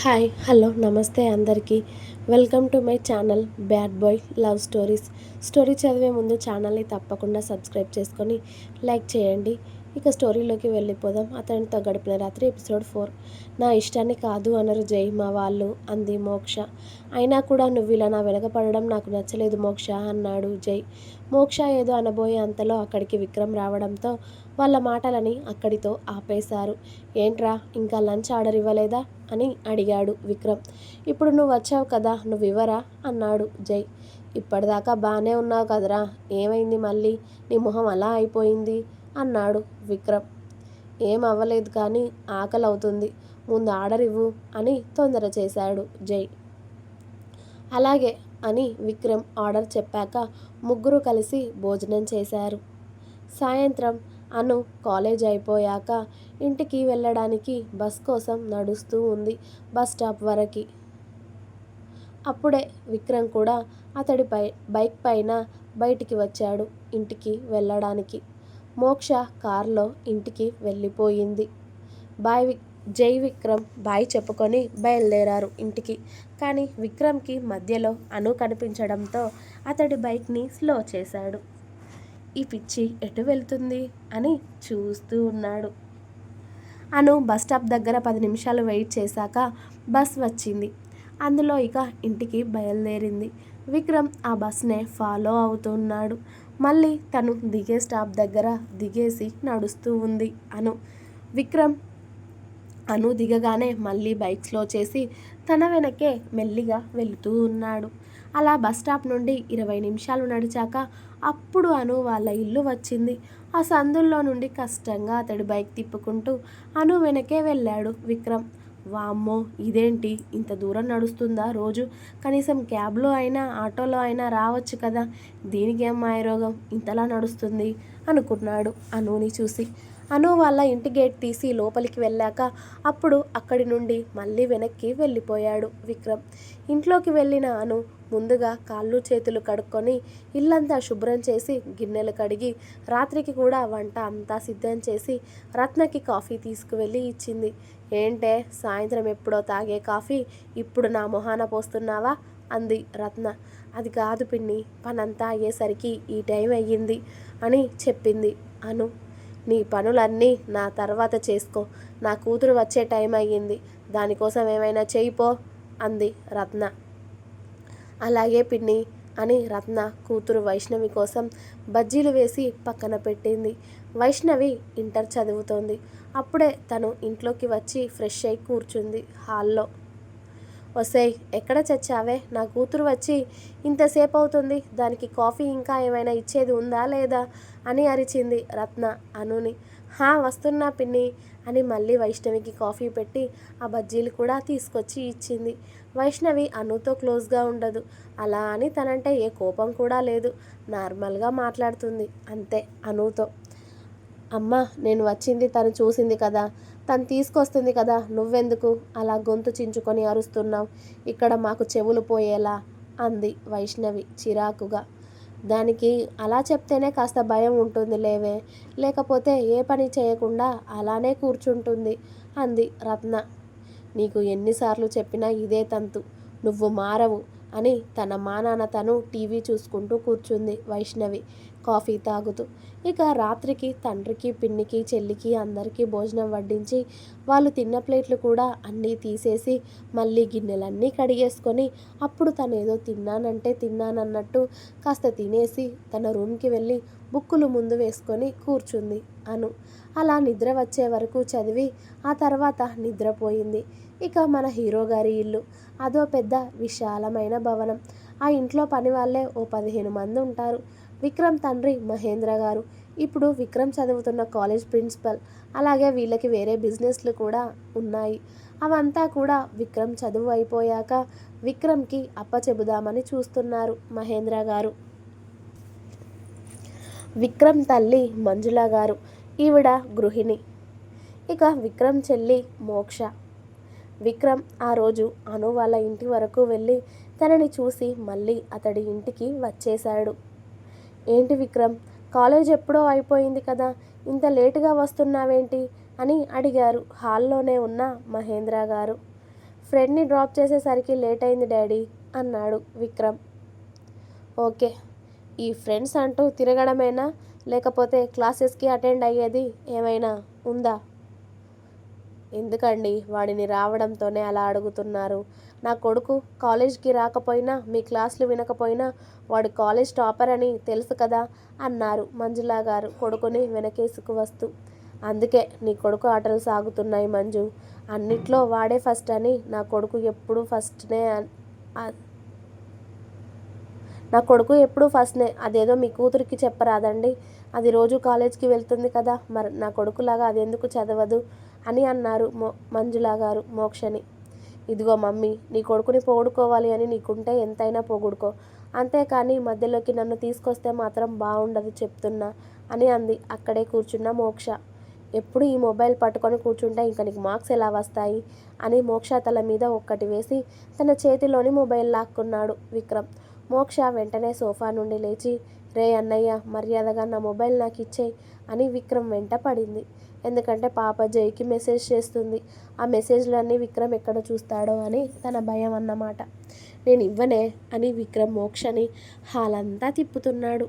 Hi hello నమస్తే అందరికీ. Welcome to my channel bad boy love stories. Story చదివే ముందు ఛానల్ని తప్పకుండా సబ్స్క్రైబ్ చేసుకొని లైక్ చేయండి. ఇక స్టోరీలోకి వెళ్ళిపోదాం. అతనితో గడిపిన రాత్రి ఎపిసోడ్ ఫోర్. నా ఇష్టాన్ని కాదు అనరు జై మా వాళ్ళు అంది మోక్ష. అయినా కూడా నువ్వు ఇలా నా వెనకపడడం నాకు నచ్చలేదు మోక్ష అన్నాడు జై. మోక్ష ఏదో అనబోయే అంతలో అక్కడికి విక్రమ్ రావడంతో వాళ్ళ మాటలని అక్కడితో ఆపేశారు. ఏంట్రా ఇంకా లంచ్ ఆర్డర్ ఇవ్వలేదా? అని అడిగాడు విక్రమ్. ఇప్పుడు నువ్వు వచ్చావు కదా నువ్వు ఇవ్వరా? అన్నాడు జై. ఇప్పటిదాకా బాగానే ఉన్నావు కదరా ఏమైంది మళ్ళీ? నీ మొహం అలా అయిపోయింది? అన్నాడు విక్రమ్. ఏం అవ్వలేదు కానీ ఆకలి అవుతుంది ముందు ఆర్డర్ ఇవ్వు అని తొందర చేశాడు జై. అలాగే అని విక్రమ్ ఆర్డర్ చెప్పాక ముగ్గురు కలిసి భోజనం చేశారు. సాయంత్రం అను కాలేజ్ అయిపోయాక ఇంటికి వెళ్ళడానికి బస్ కోసం నడుస్తూ ఉంది బస్ స్టాప్ వరకు. అప్పుడే విక్రమ్ కూడా అతడి పై బైక్ పైన బయటికి వచ్చాడు ఇంటికి వెళ్ళడానికి. మోక్ష కారులో ఇంటికి వెళ్ళిపోయింది. బాయ్ విక్ జై విక్రమ్ బాయ్ చెప్పుకొని బయలుదేరారు ఇంటికి. కానీ విక్రమ్కి మధ్యలో అను కనిపించడంతో అతడి బైక్ని స్లో చేశాడు. ఈ పిచ్చి ఎటు వెళ్తుంది అని చూస్తూ ఉన్నాడు. అను బస్ స్టాప్ దగ్గర పది నిమిషాలు వెయిట్ చేశాక బస్ వచ్చింది. అందులో ఇక ఇంటికి బయలుదేరింది. విక్రమ్ ఆ బస్నే ఫాలో అవుతున్నాడు మళ్ళీ తను దిగే స్టాప్ దగ్గర దిగేసి నడుస్తూ ఉంది అను. విక్రమ్ అను దిగగానే మళ్ళీ బైక్ స్లో చేసి తన వెనకే మెల్లిగా వెళుతూ ఉన్నాడు. అలా బస్ స్టాప్ నుండి ఇరవై నిమిషాలు నడిచాక అప్పుడు అను వాళ్ళ ఇల్లు వచ్చింది. ఆ సందుల్లో నుండి కష్టంగా అతడు బైక్ తిప్పుకుంటూ అను వెనకే వెళ్ళాడు విక్రమ్. వామ్మో! ఇదేంటి? ఇంత దూరం నడుస్తుందా రోజు? కనీసం క్యాబ్లో అయినా ఆటోలో అయినా రావచ్చు కదా? దీనికి ఏం మాయరోగం? ఇంతలా నడుస్తుంది? అనుకున్నాడు అనుని చూసి. అను వాళ్ళ ఇంటి గేట్ తీసి లోపలికి వెళ్ళాక అప్పుడు అక్కడి నుండి మళ్ళీ వెనక్కి వెళ్ళిపోయాడు విక్రమ్. ఇంట్లోకి వెళ్ళిన అను ముందుగా కాళ్ళు చేతులు కడుక్కొని ఇల్లంతా శుభ్రం చేసి గిన్నెలు కడిగి రాత్రికి కూడా వంట అంతా సిద్ధం చేసి రత్నకి కాఫీ తీసుకువెళ్ళి ఇచ్చింది. ఏంటే సాయంత్రం ఎప్పుడో తాగే కాఫీ ఇప్పుడు నా మొహాన పోస్తున్నావా? అంది రత్న. అది కాదు పిన్ని పనంతా అయ్యేసరికి ఈ టైం అయ్యింది అని చెప్పింది అను. నీ పనులన్నీ నా తర్వాత చేసుకో. నా కూతురు వచ్చే టైం అయ్యింది. దానికోసం ఏమైనా చేయిపో అంది రత్న. అలాగే పిన్ని అని రత్న కూతురు వైష్ణవి కోసం బజ్జీలు వేసి పక్కన పెట్టింది. వైష్ణవి ఇంటర్ చదువుతోంది. అప్పుడే తను ఇంట్లోకి వచ్చి ఫ్రెష్ అయి కూర్చుంది హాల్లో. వస్తే ఎక్కడ చచ్చావే? నా కూతురు వచ్చి ఇంతసేపు అవుతుంది దానికి కాఫీ ఇంకా ఏమైనా ఇచ్చేది ఉందా లేదా? అని అరిచింది రత్న అనుని. హా వస్తున్నా పిన్ని అని మళ్ళీ వైష్ణవికి కాఫీ పెట్టి ఆ బజ్జీలు కూడా తీసుకొచ్చి ఇచ్చింది. వైష్ణవి అనుతో క్లోజ్గా ఉండదు. అలా అని తనంటే ఏ కోపం కూడా లేదు. నార్మల్గా మాట్లాడుతుంది అంతే అనుతో. అమ్మ నేను వచ్చింది తను చూసింది కదా తను తీసుకొస్తుంది కదా నువ్వెందుకు అలా గొంతు చించుకొని అరుస్తున్నావు? ఇక్కడ మాకు చెవులు పోయేలా అంది వైష్ణవి చిరాకుగా. దానికి అలా చెప్తేనే కాస్త భయం ఉంటుంది లేవే లేకపోతే ఏ పని చేయకుండా అలానే కూర్చుంటుంది అంది రత్న. నీకు ఎన్నిసార్లు చెప్పినా ఇదే తంతు నువ్వు మారవు అని తన మానాన తను టీవీ చూసుకుంటూ కూర్చుంది వైష్ణవి. కాఫీ తాగుతూ. ఇక రాత్రికి తండ్రికి పిన్నికి చెల్లికి అందరికీ భోజనం వడ్డించి వాళ్ళు తిన్న ప్లేట్లు కూడా అన్నీ తీసేసి మళ్ళీ గిన్నెలన్నీ కడిగేసుకొని అప్పుడు తను ఏదో తిన్నానంటే తిన్నానన్నట్టు కాస్త తినేసి తన రూమ్కి వెళ్ళి బుక్కులు ముందు వేసుకొని కూర్చుంది అను. అలా నిద్ర వచ్చే వరకు చదివి ఆ తర్వాత నిద్రపోయింది. ఇక మన హీరో గారి ఇల్లు. అదో పెద్ద విశాలమైన భవనం. ఆ ఇంట్లో పని వాళ్ళే ఓ పదిహేను మంది ఉంటారు. విక్రమ్ తండ్రి మహేంద్ర గారు. ఇప్పుడు విక్రమ్ చదువుతున్న కాలేజ్ ప్రిన్సిపల్. అలాగే వీళ్ళకి వేరే బిజినెస్లు కూడా ఉన్నాయి. అవంతా కూడా విక్రమ్ చదువు అయిపోయాక విక్రమ్కి అప్పచెబుదామని చూస్తున్నారు మహేంద్ర గారు. విక్రమ్ తల్లి మంజుల గారు. ఈవిడ గృహిణి. ఇక విక్రమ్ చెల్లి మోక్ష. విక్రమ్ ఆ రోజు అను వాళ్ళ ఇంటి వరకు వెళ్ళి తనని చూసి మళ్ళీ అతడి ఇంటికి వచ్చేశాడు. ఏంటి విక్రమ్? కాలేజ్ ఎప్పుడో అయిపోయింది కదా ఇంత లేటుగా వస్తున్నావేంటి? అని అడిగారు హాల్లోనే ఉన్న మహేంద్ర గారు. ఫ్రెండ్ని డ్రాప్ చేసేసరికి లేట్ అయింది డాడీ అన్నాడు విక్రమ్. ఓకే ఈ ఫ్రెండ్స్ అంటూ తిరగడమేనా? లేకపోతే క్లాసెస్కి అటెండ్ అయ్యేది ఏమైనా ఉందా? ఎందుకండి వాడిని రావడంతోనే అలా అడుగుతున్నారు. నా కొడుకు కాలేజ్కి రాకపోయినా మీ క్లాసులు వినకపోయినా వాడు కాలేజ్ టాపర్ అని తెలుసు కదా అన్నారు మంజులా గారు కొడుకుని వెనకేసుకు వస్తూ. అందుకే నీ కొడుకు ఆటలు సాగుతున్నాయి మంజు. అన్నిట్లో వాడే ఫస్ట్ అని నా కొడుకు ఎప్పుడు ఫస్ట్నే అన్- నా కొడుకు ఎప్పుడు ఫస్ట్నే. అదేదో మీ కూతురికి చెప్పరాదండి. అది రోజు కాలేజ్కి వెళ్తుంది కదా మరి నా కొడుకులాగా అది ఎందుకు చదవదు అని అన్నారు మో మంజులా గారు మోక్షని. ఇదిగో మమ్మీ నీ కొడుకుని పొగుడుకోవాలి అని నీకుంటే ఎంతైనా పొగుడుకో. అంతేకాని మధ్యలోకి నన్ను తీసుకొస్తే మాత్రం బాగుండదు చెప్తున్నా అని అంది. అక్కడే కూర్చున్న మోక్ష. ఎప్పుడు ఈ మొబైల్ పట్టుకొని కూర్చుంటే ఇంకా నీకు మార్క్స్ ఎలా వస్తాయి? అని మోక్ష తల మీద ఒక్కటి వేసి తన చేతిలోని మొబైల్ లాక్కున్నాడు విక్రమ్. మోక్ష వెంటనే సోఫా నుండి లేచి రే అన్నయ్య మర్యాదగా నా మొబైల్ నాకు ఇచ్చేయి అని విక్రమ్ వెంట పడింది. ఎందుకంటే పాప జైకి మెసేజ్ చేస్తుంది. ఆ మెసేజ్లన్నీ విక్రమ్ ఎక్కడ చూస్తాడో అని తన భయం అన్నమాట. నేను ఇవ్వనే అని విక్రమ్ మోక్షని హాలంతా తిప్పుతున్నాడు.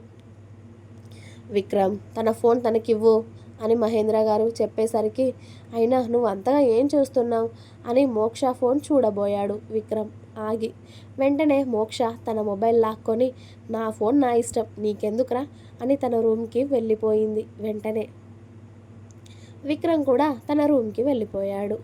విక్రమ్ తన ఫోన్ తనకివ్వు అని మహేంద్ర గారు చెప్పేసరికి అయినా నువ్వు అంతగా ఏం చూస్తున్నావు అని మోక్ష ఫోన్ చూడబోయాడు విక్రమ్. ఆగి వెంటనే మోక్ష తన మొబైల్ లాక్కొని నా ఫోన్ నా ఇష్టం నీకెందుకురా అని తన రూమ్కి వెళ్ళిపోయింది వెంటనే. విక్రమ్ కూడా తన రూమ్కి వెళ్ళిపోయాడు.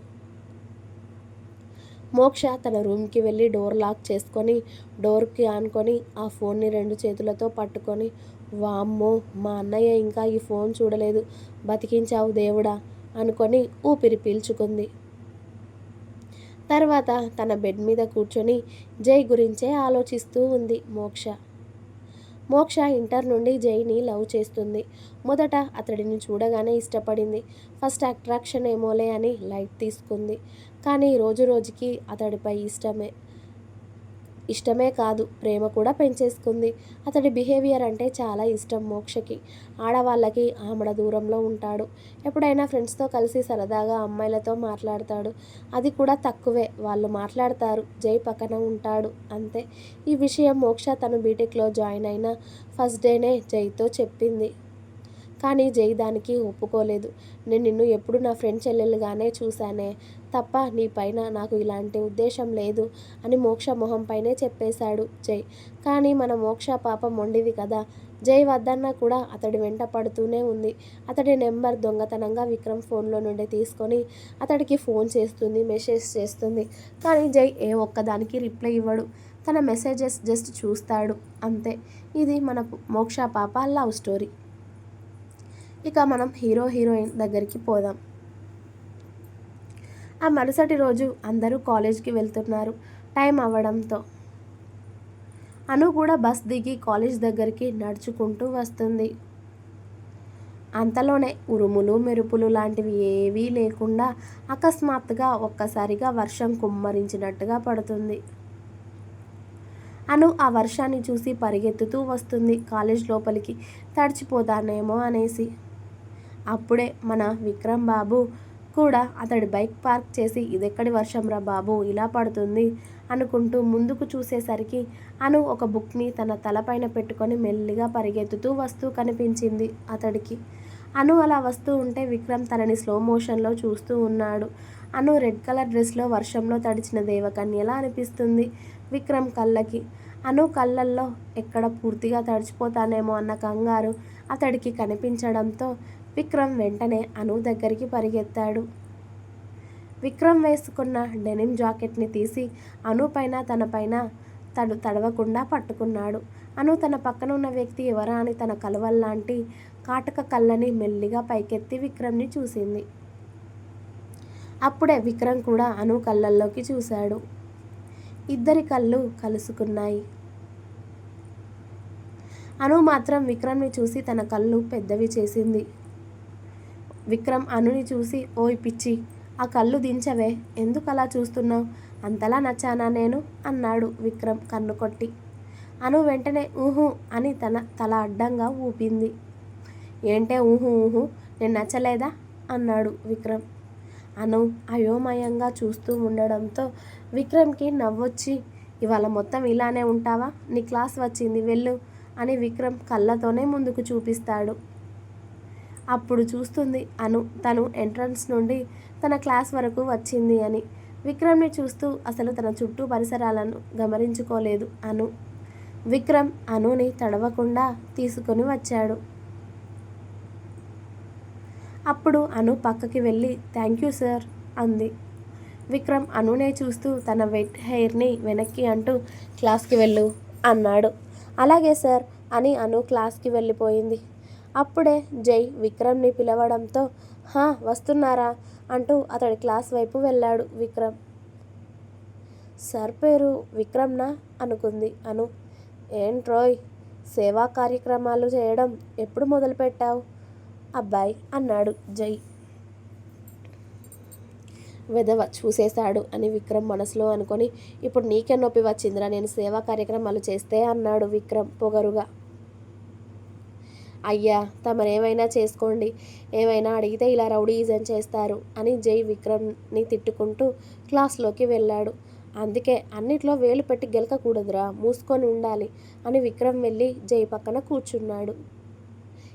మోక్ష తన రూమ్కి వెళ్ళి డోర్ లాక్ చేసుకొని డోర్కి ఆనుకొని ఆ ఫోన్ని రెండు చేతులతో పట్టుకొని వామ్మో మా అన్నయ్య ఇంకా ఈ ఫోన్ చూడలేదు బతికించావు దేవుడా అనుకొని ఊపిరి పీల్చుకుంది. తర్వాత తన బెడ్ మీద కూర్చొని జై గురించే ఆలోచిస్తూ ఉంది మోక్ష. మోక్ష ఇంటర్ నుండి జైని లవ్ చేస్తుంది. మొదట అతడిని చూడగానే ఇష్టపడింది. ఫస్ట్ అట్రాక్షన్ ఏమోలే అని లైట్ తీసుకుంది. కానీ రోజు రోజుకి అతడిపై ఇష్టమే. ఇష్టమే కాదు. ప్రేమ కూడా పెంచేసుకుంది. అతడి బిహేవియర్ అంటే చాలా ఇష్టం మోక్షకి. ఆడవాళ్ళకి ఆమడ దూరంలో ఉంటాడు. ఎప్పుడైనా ఫ్రెండ్స్తో కలిసి సరదాగా అమ్మాయిలతో మాట్లాడతాడు. అది కూడా తక్కువే. వాళ్ళు మాట్లాడతారు. జై పక్కన ఉంటాడు. అంతే. ఈ విషయం మోక్ష తను బీటెక్లో జాయిన్ అయిన ఫస్ట్ డేనే జైతో చెప్పింది. కానీ జై దానికి ఒప్పుకోలేదు. నేను నిన్ను ఎప్పుడు నా ఫ్రెండ్ చెల్లెలుగానే చూశానే. తప్ప నీ పైన నాకు ఇలాంటి ఉద్దేశం లేదు అని మోక్ష మొహం పైనే చెప్పేశాడు జై. కానీ మన మోక్ష పాపం మొండిది కదా. జై వద్దన్నా కూడా అతడి వెంట పడుతూనే ఉంది. అతడి నెంబర్ దొంగతనంగా విక్రమ్ ఫోన్లో నుండి తీసుకొని అతడికి ఫోన్ చేస్తుంది మెసేజ్ చేస్తుంది. కానీ జై ఏ ఒక్కదానికి రిప్లై ఇవ్వడు. తన మెసేజెస్ జస్ట్ చూస్తాడు. అంతే. ఇది మన మోక్ష పాప లవ్ స్టోరీ. ఇక మనం హీరో హీరోయిన్ దగ్గరికి పోదాం. ఆ మరుసటి రోజు అందరూ కాలేజ్కి వెళ్తున్నారు. టైం అవ్వడంతో అను కూడా బస్ దిగి కాలేజ్ దగ్గరికి నడుచుకుంటూ వస్తుంది. అంతలోనే ఉరుములు మెరుపులు లాంటివి ఏవీ లేకుండా అకస్మాత్తుగా ఒక్కసారిగా వర్షం కుమ్మరించినట్టుగా పడుతుంది. అను ఆ వర్షాన్ని చూసి పరిగెత్తుతూ వస్తుంది. కాలేజ్ లోపలికి తడిచిపోతానేమో అనేసి అప్పుడే మన విక్రమ్ బాబు కూడా అతడి బైక్ పార్క్ చేసి ఇదెక్కడి వర్షం రా బాబు ఇలా పడుతుంది అనుకుంటూ ముందుకు చూసేసరికి అను ఒక బుక్ని తన తలపైన పెట్టుకొని మెల్లిగా పరిగెత్తుతూ వస్తూ కనిపించింది అతడికి. అను అలా వస్తూ ఉంటే విక్రమ్ తనని స్లో మోషన్లో చూస్తూ ఉన్నాడు. అను రెడ్ కలర్ డ్రెస్లో వర్షంలో తడిచిన దేవకన్యలా అనిపిస్తుంది విక్రమ్ కళ్ళకి. అను కళ్ళల్లో ఎక్కడ పూర్తిగా తడిచిపోతానేమో అన్న కంగారు అతడికి కనిపించడంతో విక్రమ్ వెంటనే అను దగ్గరికి పరిగెత్తాడు. విక్రమ్ వేసుకున్న డెనిమ్ జాకెట్ని తీసి అను పైన తన పైన తడు తడవకుండా పట్టుకున్నాడు. అను తన పక్కన ఉన్న వ్యక్తి ఎవరా అని తన కలవల్లాంటి కాటక కళ్ళని మెల్లిగా పైకెత్తి విక్రమ్ని చూసింది. అప్పుడే విక్రమ్ కూడా అను కళ్ళల్లోకి చూశాడు. ఇద్దరి కళ్ళు కలుసుకున్నాయి. అను మాత్రం విక్రమ్ని చూసి తన కళ్ళు పెద్దవి చేసింది. విక్రమ్ అనుని చూసి ఓయ్ పిచ్చి ఆ కళ్ళు దించవే ఎందుకు అలా చూస్తున్నావు? అంతలా నచ్చానా నేను? అన్నాడు విక్రమ్ కన్ను కొట్టి. అను వెంటనే ఊహు అని తన తల అడ్డంగా ఊపింది. ఏంటే ఊహు ఊహు నేను నచ్చలేదా? అన్నాడు విక్రమ్. అను అయోమయంగా చూస్తూ ఉండడంతో విక్రమ్కి నవ్వొచ్చి ఇవాళ మొత్తం ఇలానే ఉంటావా? నీ క్లాస్ వచ్చింది వెళ్ళు. అని విక్రమ్ కళ్ళతోనే ముందుకు చూపిస్తాడు. అప్పుడు చూస్తుంది అను తను ఎంట్రన్స్ నుండి తన క్లాస్ వరకు వచ్చింది అని. విక్రమ్ని చూస్తూ అసలు తన చుట్టూ పరిసరాలను గమనించుకోలేదు అను. విక్రమ్ అనుని తడవకుండా తీసుకొని వచ్చాడు. అప్పుడు అను పక్కకి వెళ్ళి థ్యాంక్ యూ సార్ అంది. విక్రమ్ అనునే చూస్తూ తన వెట్ హెయిర్ని వెనక్కి అంటూ క్లాస్కి వెళ్ళు అన్నాడు. అలాగే సార్ అని అను క్లాస్కి వెళ్ళిపోయింది. అప్పుడే జై విక్రమ్ని పిలవడంతో హా వస్తున్నారా? అంటూ అతడి క్లాస్ వైపు వెళ్ళాడు విక్రమ్. సార్ పేరు విక్రమ్నా? అనుకుంది అను. ఏంట్రోయ్ సేవా కార్యక్రమాలు చేయడం ఎప్పుడు మొదలుపెట్టావు? అబ్బాయి అన్నాడు జై. వెధవ చూసేశాడు అని విక్రమ్ మనసులో అనుకొని ఇప్పుడు నీకే నొప్పి వచ్చిందిరా నేను సేవా కార్యక్రమాలు చేస్తే అన్నాడు విక్రమ్ పొగరుగా. అయ్యా తమరేమైనా చేసుకోండి ఏమైనా అడిగితే ఇలా రౌడీజం చేస్తారు అని జై విక్రమ్ని తిట్టుకుంటూ క్లాస్లోకి వెళ్ళాడు. అందుకే అన్నిట్లో వేలు పెట్టి గెలకకూడదురా మూసుకొని ఉండాలి అని విక్రమ్ వెళ్ళి జై పక్కన కూర్చున్నాడు.